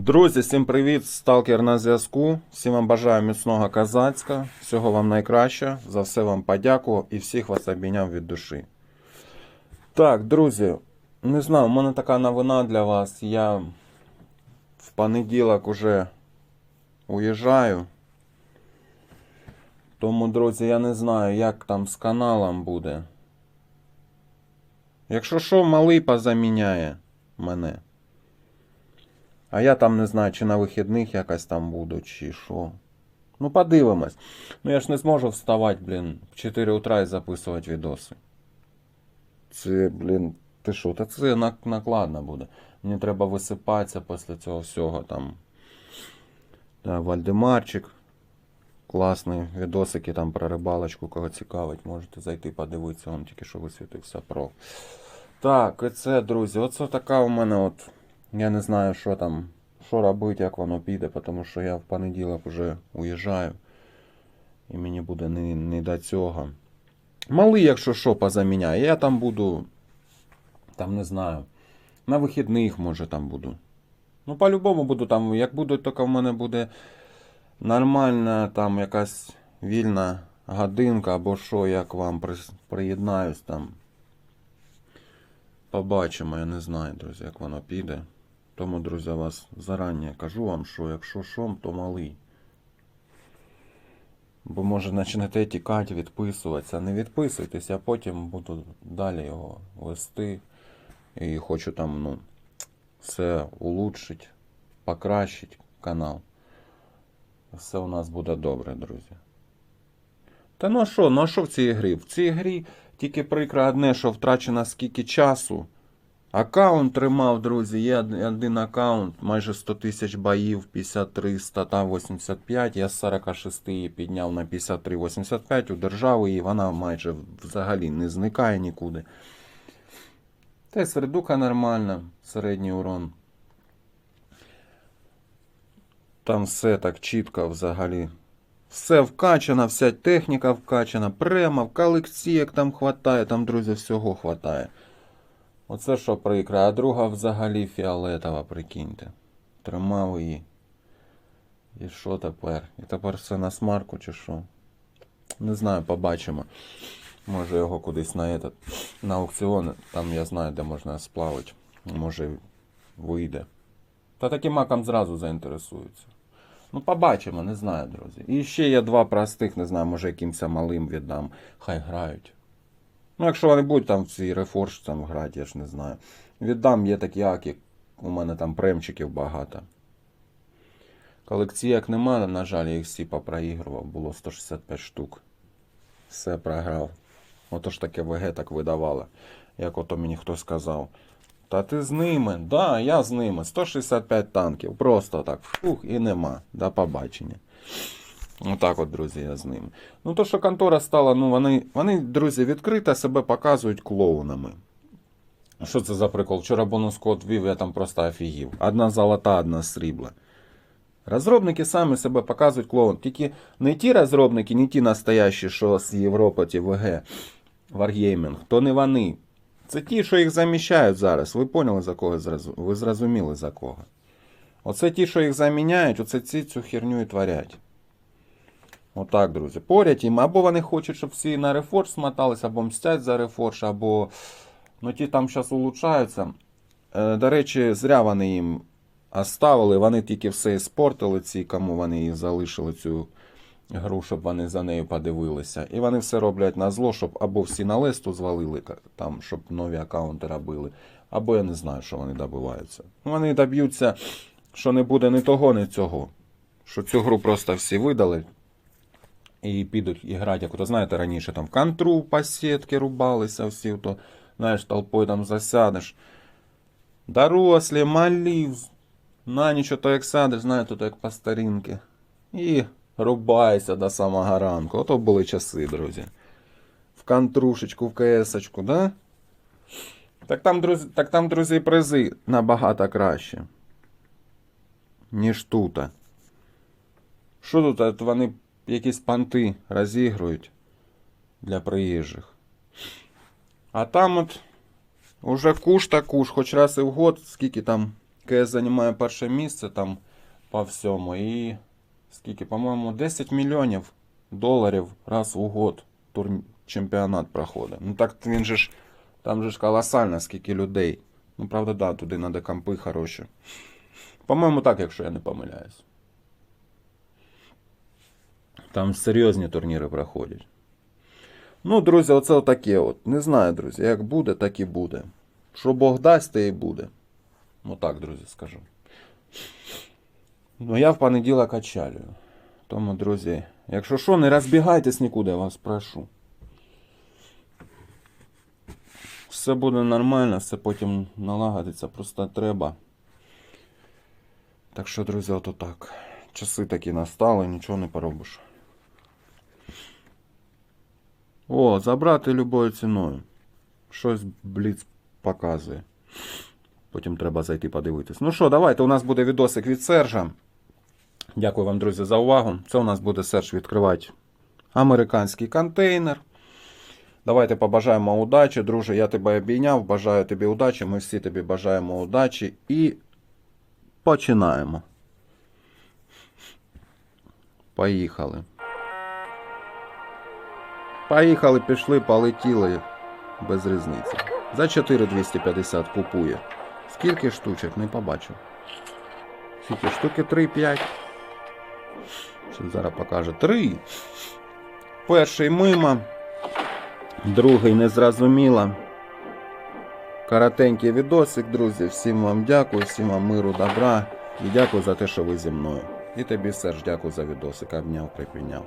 Друзі, всім привіт! Сталкер на зв'язку. Всім вам бажаю міцного казацька. Всього вам найкраще. За все вам подякував і всіх вас обійняв від душі. Так, друзі, не знаю, у мене така новина для вас. Я в понеділок уже уїжджаю. Тому, друзі, я не знаю, як там з каналом буде. Якщо що, малий позаміняє мене. А я там не знаю, чи на вихідних якось там буду, чи що. Ну, подивимось. Ну я ж не зможу вставати, блін, в 4 утра і записувати відоси. Це, блін, ти що, та це накладно буде. Мені треба висипатися після цього всього там. Да, Вальдемарчик. Класний відосики там про рибалочку, кого цікавить, можете зайти подивитися, он тільки що висвітився про. Так, і це, друзі, оце така у мене от. Я не знаю, що там, що робити, як воно піде, тому що я в понеділок вже уїжджаю. І мені буде не, не до цього. Малий, якщо що, позаміняє. Я там буду. Там не знаю. На вихідних, може, там буду. Ну, по-любому буду там. Як буде, тільки в мене буде нормальна там якась вільна годинка або що, як вам прис- приєднаюсь там. Побачимо, я не знаю, друзі, як воно піде. Тому, друзі, вас зарані кажу вам, що якщо що, то малий. Бо може почнете тікати, відписуватися. Не відписуйтесь, я потім буду далі його вести. І хочу там, ну, все улучшити, покращити канал. Все у нас буде добре, друзі. Та ну а що, ну а що в цій грі? В цій грі тільки прикро одне, що втрачено скільки часу. Аккаунт тримав, друзі. Є один аккаунт, майже 100 тисяч боїв, 53 стата 85. Я з 46 її підняв на 53,85, удержав її, вона майже взагалі не зникає нікуди. Та й середуха нормальна, середній урон. Там все так чітко взагалі. Все вкачано, вся техніка вкачана, према, колекційок там хватає, там, друзі, всього хватає. Оце що прикро, а друга взагалі фіолетова, прикиньте. Тримав її. І що тепер? І тепер все на смарку чи що? Не знаю, побачимо. Може його кудись на этот, на аукціон, там я знаю, де можна сплавити. Може вийде. Та таким маком зразу заінтересуються. Ну, побачимо, не знаю, друзі. І ще є два простих, не знаю, може якимось малим віддам. Хай грають. Ну, якщо вони будуть там в цій рефорж там грати, я ж не знаю. Віддам є такі аки, у мене там премчиків багато. Колекційок немає, на жаль, я їх всі попроігрував, було 165 штук. Все програв. Ото ж таке ВГ так видавало, як ото мені хтось сказав. Та ти з ними? Да, я з ними. 165 танків. Просто так. Фух, і нема. До побачення. Отак от, друзі, я з ними. Ну, то, що контора стала, ну, вони, вони, друзі, відкрито себе показують клоунами. Що це за прикол? Вчора бонус код ввів, я там просто офігів. Одна золота, одна срібла. Розробники самі себе показують клоун. Тільки не ті розробники, не ті настоящі, що з Європи, ті ВГ, Wargaming, то не вони. Це ті, що їх заміщають зараз. Ви поняли за кого ви зрозуміли за кого. Оце ті, що їх заміняють, оце ці цю херню і творять. Отак, друзі. Поряд їм, або вони хочуть, щоб всі на рефорж смотались, або мстять за рефорж, або. Ну ті там зараз улучшаються. Е, до речі, зря вони їм оставили, вони тільки все іспортили, ці, кому вони її залишили цю гру, щоб вони за нею подивилися. І вони все роблять на зло, щоб або всі на лесту звалили, там, щоб нові аккаунти робили, або я не знаю, що вони добиваються. Вони доб'ються, що не буде ні того, ні цього. Що цю гру просто всі видали. І підуть і грати, як знаєте, раніше там контру по сітки рубалися всі, то, знаєш, толпою там засядеш. Дорослі, малі, на ніч то як сядеш, знаєте, то як по старінки. І рубайся до самого ранку. Ото були часи, друзі. В контрушечку, в КСочку, да? Так там, друзі, так там, друзі, призи набагато краще. Ніж тут. Що тут? Вони якісь панти розігрують для приїжджих. А там от уже куш та куш, хоч раз і в год, скільки там КС займає перше місце там по всьому. І скільки, по-моєму, 10 мільйонів доларів раз у год тур... чемпіонат проходить. Ну так він же ж, там же ж колосально, скільки людей. Ну, правда, да, туди треба кампи хороші. По-моєму, так, якщо я не помиляюсь. Там серйозні турніри проходять. Ну, друзі, оце отаке от. Не знаю, друзі, як буде, так і буде. Що Бог дасть, те і буде. Ну так, друзі, скажу. Ну, я в понеділок очалюю. Тому, друзі, якщо що, не розбігайтесь нікуди, я вас прошу. Все буде нормально, все потім налагодиться, просто треба. Так що, друзі, ото так. Часи такі настали, нічого не поробиш. О, забрати любою ціною. Щось бліц показує. Потім треба зайти подивитись. Ну що, давайте, у нас буде відосик від Сержа. Дякую вам, друзі, за увагу. Це у нас буде Серж відкривати американський контейнер. Давайте побажаємо удачі, друже. Я тебе обійняв, бажаю тобі удачі. Ми всі тобі бажаємо удачі і починаємо. Поїхали. Поїхали, пішли, полетіли. Без різниці. За 4250 купує. Скільки штучок, не побачив. Скільки штуки 3-5. Ще зараз покаже. 3. Перший мимо. Другий незрозуміло. Коротенький відосик, друзі. Всім вам дякую, всім вам миру, добра. І дякую за те, що ви зі мною. І тобі, Серж, дякую за відосик. Обняв, припіняв.